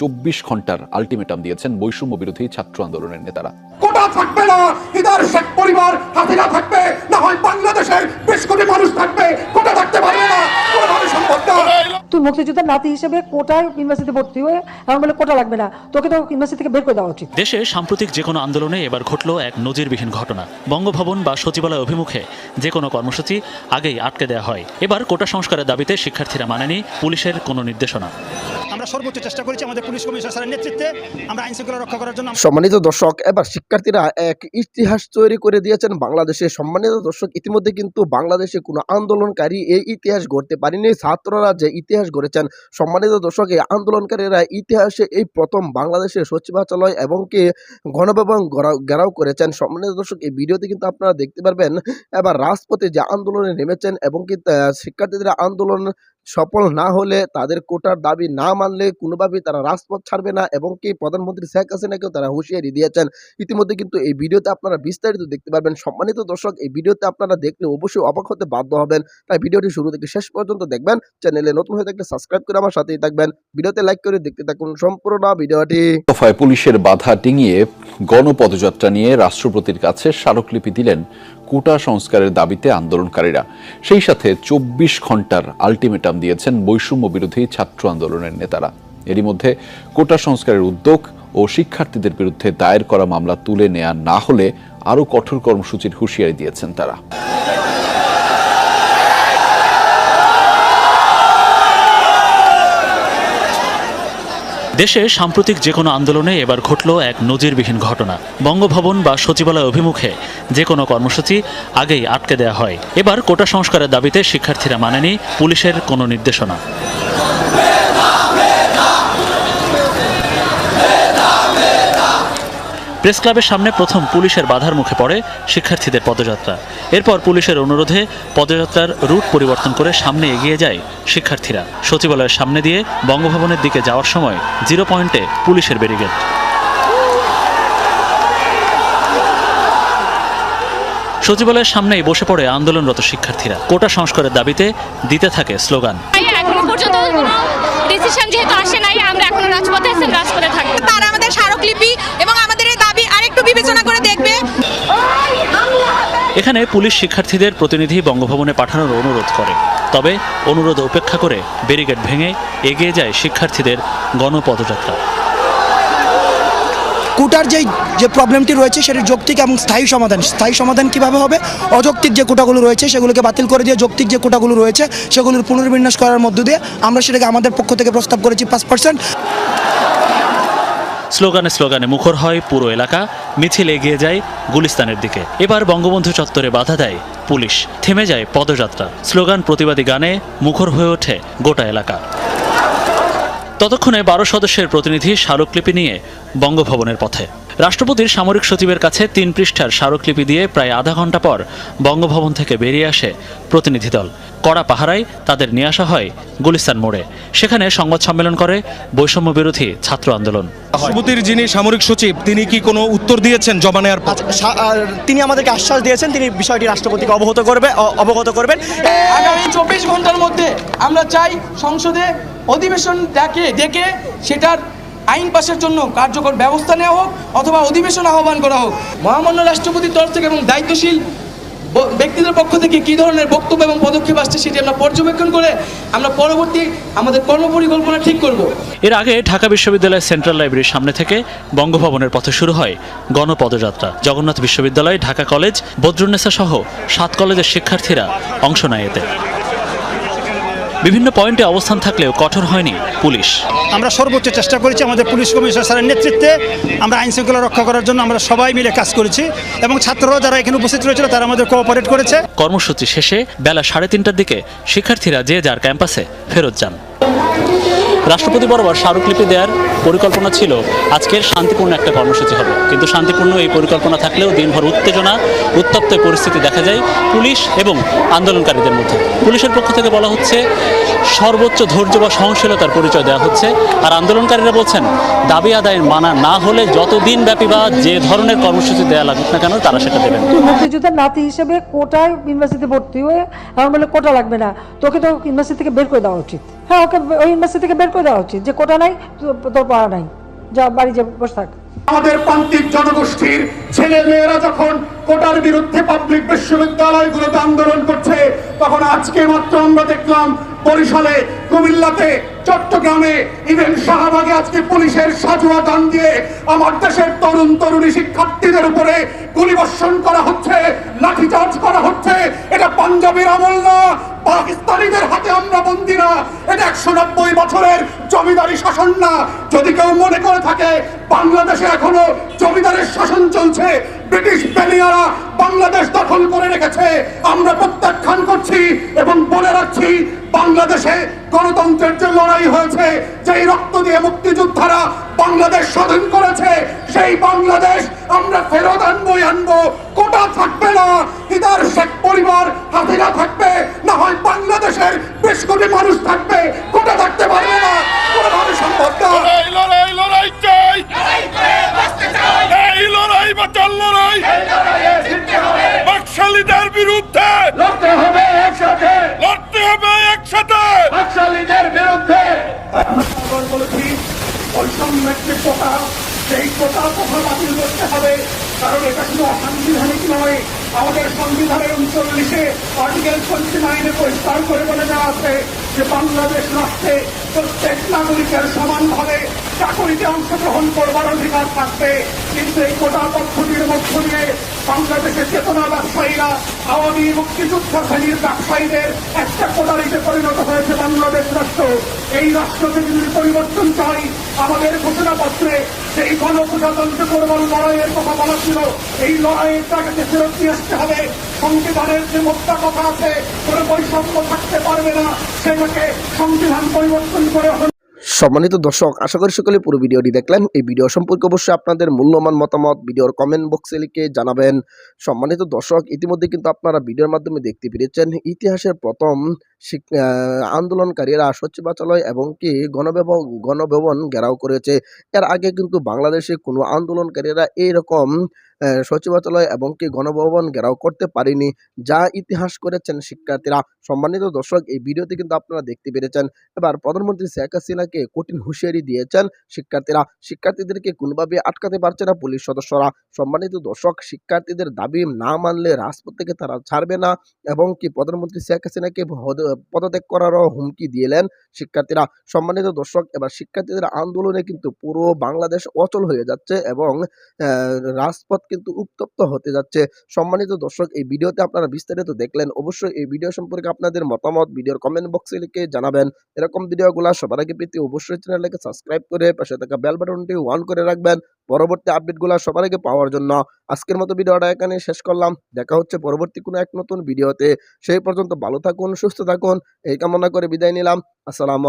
চব্বিশ ঘণ্টার আলটিমেটাম দিয়েছেন বৈষম্য বিরোধী ছাত্র আন্দোলনের নেতারা। কোটা থাকবে না, ইদার শেখ পরিবার হাতিরা থাকবে, না হয় বাংলাদেশের বেশ কোটি মানুষ থাকবে, কোটা থাকতে পারবে না। তুই মুক্তিযোদ্ধার নাতি হিসেবে কোটায় ইউনিভার্সিটিতে ভর্তি হয়ে এমন বলে কোটা লাগবে না। তোকে তো ইউনিভার্সিটি থেকে বের করে দেওয়া উচিত। দেশে সাম্প্রতিক যে কোনো আন্দোলনে এবার ঘটল এক নজিরবিহীন ঘটনা। বঙ্গভবন বা সচিবালয় অভিমুখে যে কোনো কর্মসূচি আগেই আটকে দেওয়া হয়। এবার কোটা সংস্কারের দাবিতে শিক্ষার্থীরা মানেনি পুলিশের কোনো নির্দেশনা। আমরা সর্বোচ্চ চেষ্টা করেছি আমাদের পুলিশ কমিশনার স্যারের নেতৃত্বে। আমরা আইন শৃঙ্খলা রক্ষা করার জন্য সম্মানিত দর্শক এবার শিক্ষার্থীরা এক ইতিহাস তৈরি করে দিয়েছেন বাংলাদেশে। সম্মানিত দর্শক ইতিমধ্যে কিন্তু বাংলাদেশে কোনো আন্দোলনকারী এই ইতিহাস গড়তে পারেনি। ছাত্ররা যে ইতিহাস গড়েছেন, সম্মানিত দর্শকে আন্দোলনকারীরা ইতিহাসে এই প্রথম বাংলাদেশের সচিবালয় এবং কি গণভবন ঘেরাও- করেছেন। সম্মানিত দর্শক, এই ভিডিওতে কিন্তু আপনারা দেখতে পারবেন, এবার রাজপথে যে আন্দোলনে নেমেছেন এবং কি শিক্ষার্থীদের আন্দোলন সফল না হলে তাদের কোটার দাবি না মানলে কোনোভাবেই তারা রাজপথ ছাড়বে না এবং কি প্রধানমন্ত্রী শেখ হাসিনাকেও তারা হুঁশিয়ারি দিয়েছেন। ইতিমধ্যে কিন্তু এই ভিডিওতে আপনারা বিস্তারিত দেখতে পারবেন। সম্মানিত দর্শক, এই ভিডিওতে আপনারা দেখলে অবশ্যই অবাক হতে বাধ্য হবেন। তাই ভিডিওটি শুরু থেকে শেষ পর্যন্ত দেখবেন। চ্যানেলে নতুন হয়ে থাকলে সাবস্ক্রাইব করে আমার সাথেই থাকবেন। ভিডিওতে লাইক করে দেখতে থাকুন সম্পূর্ণ ভিডিওটি। পুলিশের বাধা ডিঙিয়ে গণপদযাত্রা নিয়ে রাষ্ট্রপতির কাছে স্মারকলিপি দিলেন কোটা সংস্কারের দাবিতে আন্দোলনকারীরা। সেই সাথে চব্বিশ ঘণ্টার আলটিমেটাম দিয়েছেন বৈষম্য বিরোধী ছাত্র আন্দোলনের নেতারা। এরই মধ্যে কোটা সংস্কারের উদ্যোগ ও শিক্ষার্থীদের বিরুদ্ধে দায়ের করা মামলা তুলে নেয়া না হলে আরও কঠোর কর্মসূচির হুঁশিয়ারি দিয়েছেন তারা। দেশে সাম্প্রতিক যে কোনো আন্দোলনে এবার ঘটল এক নজিরবিহীন ঘটনা। বঙ্গভবন বা সচিবালয় অভিমুখে যে কোনো কর্মসূচি আগেই আটকে দেওয়া হয়। এবার কোটা সংস্কারের দাবিতে শিক্ষার্থীরা মানেনি পুলিশের কোনো নির্দেশনা। প্রেস ক্লাবের সামনে প্রথম পুলিশের বাধার মুখে পড়ে শিক্ষার্থীদের পদযাত্রা। এরপর পুলিশের অনুরোধে পদযাত্রার রুট পরিবর্তন করে সামনে এগিয়ে যায় শিক্ষার্থীরা। সচিবালয়ের সামনে দিয়ে বঙ্গভবনের দিকে যাওয়ার সময় জিরো পয়েন্টে পুলিশের ব্যারিগেড সচিবালয়ের সামনেই বসে পড়ে আন্দোলনরত শিক্ষার্থীরা। কোটা সংস্কারের দাবিতে দিতে থাকে স্লোগান। এখনও পর্যন্ত ডিসিশন যেহেতু আসে নাই আমরা এখনও রাজপথে আছি রাজপথে থাকব। তারা আমাদের স্মারকলিপি এবং বিবেচনা করে দেখবে। এখানে পুলিশ শিক্ষার্থীদের প্রতিনিধি বঙ্গভবনে পাঠানোর অনুরোধ করে। তবে অনুরোধ উপেক্ষা করে ব্যারিকেড ভেঙে এগিয়ে যায় শিক্ষার্থীদের গণপদযাত্রা। কোটার যে যে প্রবলেমটি রয়েছে সেটির যৌক্তিক এবং স্থায়ী সমাধান। স্থায়ী সমাধান কীভাবে হবে? অযৌক্তিক যে কোটাগুলো রয়েছে সেগুলোকে বাতিল করে দিয়ে যৌক্তিক যে কোটাগুলো রয়েছে সেগুলোর পুনর্বিন্যাস করার মধ্য দিয়ে আমরা সেটাকে আমাদের পক্ষ থেকে প্রস্তাব করেছি পাঁচ পার্সেন্ট স্লোগানে স্লোগানে মুখর হয় পুরো এলাকা, মিছিল এগিয়ে যায় গুলিস্তানের দিকে। এবার বঙ্গবন্ধু চত্বরে বাধা দেয় পুলিশ, থেমে যায় পদযাত্রা। স্লোগান প্রতিবাদী গানে মুখর হয়ে ওঠে গোটা এলাকা। ততক্ষণে বারো সদস্যের প্রতিনিধি স্মারকলিপি নিয়ে বঙ্গভবনের পথে। রাষ্ট্রপতির সামরিক সচিবের কাছে তিন পৃষ্ঠার স্মারকলিপি দিয়ে প্রায় আধা ঘণ্টা পর বঙ্গভবন থেকে বেরিয়ে আসে প্রতিনিধি দল। কড়া পাহারায় তাদের নিয়ে আসা হয় গুলিস্তান মোড়ে। সেখানে সংবাদ সম্মেলন করে বৈষম্য বিরোধী ছাত্র আন্দোলন। রাষ্ট্রপতির যিনি সামরিক সচিব তিনি কি কোনো উত্তর দিয়েছেন জমা নেওয়ার আর তিনি আমাদেরকে আশ্বাস দিয়েছেন তিনি বিষয়টি রাষ্ট্রপতিকে অবগত করবে অবগত করবেন। আগামী চব্বিশ ঘণ্টার মধ্যে আমরা চাই সংসদে অধিবেশন ডাকে ডেকে সেটার আইন পাশের জন্য কার্যকর ব্যবস্থা নেওয়া হোক অথবা অধিবেশন আহ্বান করা হোক। মহামান্য রাষ্ট্রপতির তরফ থেকে এবং দায়িত্বশীল ব্যক্তিদের পক্ষ থেকে কী ধরনের বক্তব্য এবং পদক্ষেপ আসছে সেটি আমরা পর্যবেক্ষণ করে আমরা পরবর্তী আমাদের কর্মপরিকল্পনা ঠিক করব। এর আগে ঢাকা বিশ্ববিদ্যালয়ের সেন্ট্রাল লাইব্রেরির সামনে থেকে বঙ্গভবনের পথে শুরু হয় গণপদযাত্রা। জগন্নাথ বিশ্ববিদ্যালয়, ঢাকা কলেজ বদরুন্নেসা সহ সাত কলেজের শিক্ষার্থীরা অংশ নেয় এতে। বিভিন্ন পয়েন্টে অবস্থান থাকলেও কঠোর হয়নি পুলিশ। আমরা সর্বোচ্চ চেষ্টা করেছি আমাদের পুলিশ কমিশনার স্যারের নেতৃত্বে আমরা আইন শৃঙ্খলা রক্ষা করার জন্য আমরা সবাই মিলে কাজ করেছি এবং ছাত্ররা যারা এখানে উপস্থিত রয়েছিল তারা আমাদের কোঅপারেট করেছে। কর্মসূচি শেষে বেলা সাড়ে তিনটার দিকে শিক্ষার্থীরা যে যার ক্যাম্পাসে ফেরত যান। রাষ্ট্রপতি বরাবর স্মারকলিপি দেওয়ার পরিকল্পনা ছিল। আজকের শান্তিপূর্ণ একটা কর্মসূচি হবে। কিন্তু শান্তিপূর্ণ এই পরিকল্পনা থাকলেও দিনভর উত্তেজনা, উত্তপ্ত পরিস্থিতি দেখা যায় পুলিশ এবং আন্দোলনকারীদের মধ্যে। পুলিশের পক্ষ থেকে বলা হচ্ছে সর্বোচ্চ ধৈর্য বা সহনশীলতার পরিচয় দেওয়া হচ্ছে। আর আন্দোলনকারীরা বলছেন দাবি আদায় মানা না হলে যতদিন ব্যাপী বা যে ধরনের কর্মসূচি দেওয়া লাগুক না কেন তারা সেটা দেবেন মুক্তিযোদ্ধার নাতি হিসেবে কোটায় ইউনিভার্সিটিতে ভর্তি হয়ে এখন বলে কোটা লাগবে না। তোকে তো ইউনিভার্সিটি থেকে বের করে দেওয়া উচিত। হ্যাঁ ওকে ওই ইউনিভার্সিটি থেকে বের করে দেওয়া উচিত যে কোটা নাই তো- তোর পড়া নাই। যা বাড়ি যে বসে থাক। আমাদের প্রান্তিক জনগোষ্ঠীর ছেলে মেয়েরা যখন কোটার বিরুদ্ধে পাবলিক বিশ্ববিদ্যালয়গুলোতে আন্দোলন করছে তখন আজকে মাত্র আমরা দেখলাম বরিশালে, কুমিল্লাতে, চট্টগ্রামে ইভেন শাহবাগে আজকে পুলিশের সাজুয়া গান দিয়ে আমার দেশের তরুণ তরুণী শিক্ষার্থীদের উপরে গুলিবর্ষণ করা হচ্ছে, লাঠিচার্জ করা হচ্ছে। এটা পাঞ্জাবের আমল না, পাকিস্তানিদের হাতে আমরা বন্দি না। এটা একশো নব্বই বছরের জমিদারি শাসন না। যদি কেউ মনে করে থাকে, বাংলাদেশে এখনও জমিদারের শাসন চলছে, ব্রিটিশ বেনিয়ারা বাংলাদেশ দখল করে রেখেছে। আমরা প্রত্যাখ্যান করছি এবং বলে রাখছি বাংলাদেশে গণতন্ত্রের যে লড়াই হয়েছে যেই রক্ত দিয়ে মুক্তিযোদ্ধারা বাংলাদেশ স্বাধীন করেছে সেই বাংলাদেশ আমরা ফেরত আনবোই আনব। কোটা থাকবে না ইদার শেখ পরিবার হাতিরা থাকবে না হয় বাংলাদেশের বেশ কোটি মানুষ থাকবে কোটা থাকতে পারবে না কোনোভাবে সম্ভব না। লড়াই লড়াই লড়াই চাই। এই লড়াই বাঁচার লড়াই। বাকশালীদের বিরুদ্ধে লড়তে হবে একসাথে। কারণ এটা শুধু অসাংবিধানিক নয়। আমাদের সংবিধানের উনচল্লিশে আর্টিকেল টোয়েন্টি নাইনে পরিষ্কার করে বলে দেওয়া আছে যে বাংলাদেশ রাষ্ট্রে প্রত্যেক নাগরিকের সমানভাবে চাকরিতে অংশগ্রহণ করবার অধিকার থাকবে। কিন্তু এই কোটা পদ্ধতির মধ্য দিয়ে বাংলাদেশের চেতনা ব্যবসায়ীরা, আওয়ামী মুক্তিযুদ্ধ শ্রেণির ব্যবসায়ীদের একটা কোটারিতে পরিণত হয়েছে বাংলাদেশ রাষ্ট্র। এই রাষ্ট্রকে যদি পরিবর্তন চাই, আমাদের ঘোষণাপত্রে সেই গণপ্রজাতন্ত্র করবার লড়াইয়ের কথা বলা ছিল। এই লড়াইয়ের টাকাকে ফেরত নিয়ে আসতে হবে। সংবিধানের যে মোদ্দা কথা আছে, কোনো বৈষম্য থাকতে পারবে না। সেটাকে সংবিধান পরিবর্তন করে সম্মানিত দর্শক, আশা করি সকলে পুরো ভিডিওটি দেখলেন। এই ভিডিও সম্পর্কে অবশ্যই আপনাদের মূল্যবান মতামত ভিডিওর কমেন্ট বক্সে লিখে জানাবেন। সম্মানিত দর্শক, ইতিমধ্যে কিন্তু আপনারা ভিডিওর মাধ্যমে দেখতে পেরেছেন, ইতিহাসের প্রথম আন্দোলনকারীরা সচিবাচালয় এবং কি গণভবন গণভবন ঘেরাও করেছে। এর আগে কিন্তু বাংলাদেশে কোনো আন্দোলনকারীরা এইরকম আহ, সচিবাচালয় এবং কি গণভবন ঘেরাও করতে পারেনি যা ইতিহাস করেছেন শিক্ষার্থীরা। সম্মানিত দর্শক এই ভিডিওতে কিন্তু আপনারা দেখতে পেরেছেন। এবার প্রধানমন্ত্রী শেখ হাসিনাকে কঠিন হুঁশিয়ারি দিয়েছেন শিক্ষার্থীরা। শিক্ষার্থীদেরকে কোনোভাবে আটকাতে পারছে না পুলিশ সদস্যরা। সম্মানিত দর্শক শিক্ষার্থীদের দাবি না মানলে রাজপথ থেকে তারা ছাড়বে না এবং কি প্রধানমন্ত্রী শেখ হাসিনাকে পদত্যাগ করারও হুমকি দিলেন শিক্ষার্থীরা। সম্মানিত দর্শক এবার শিক্ষার্থীদের আন্দোলনে কিন্তু পুরো বাংলাদেশ অচল হয়ে যাচ্ছে এবং রাজপথ কিন্তু উত্তপ্ত হতে যাচ্ছে। সম্মানিত দর্শক, এই ভিডিওতে আপনারা বিস্তারিত দেখলেন, অবশ্যই এই ভিডিও সম্পর্কে আপনাদের মতামত ভিডিওর কমেন্ট বক্সে লিখে জানাবেন। এরকম ভিডিওগুলো সবার আগে পেতে অবশ্যই চ্যানেলটাকে সাবস্ক্রাইব করে পাশে থাকা বেল বাটনটি অন করে রাখবেন। পরবর্তী আপডেটগুলো সবার আগে পাওয়ার জন্য আজকের মতো ভিডিওটা এখানে শেষ করলাম। দেখা হচ্ছে পরবর্তী কোনো এক নতুন ভিডিওতে। সেই পর্যন্ত ভালো থাকুন, সুস্থ থাকুন, এই কামনা করে বিদায় নিলাম। আসসালামু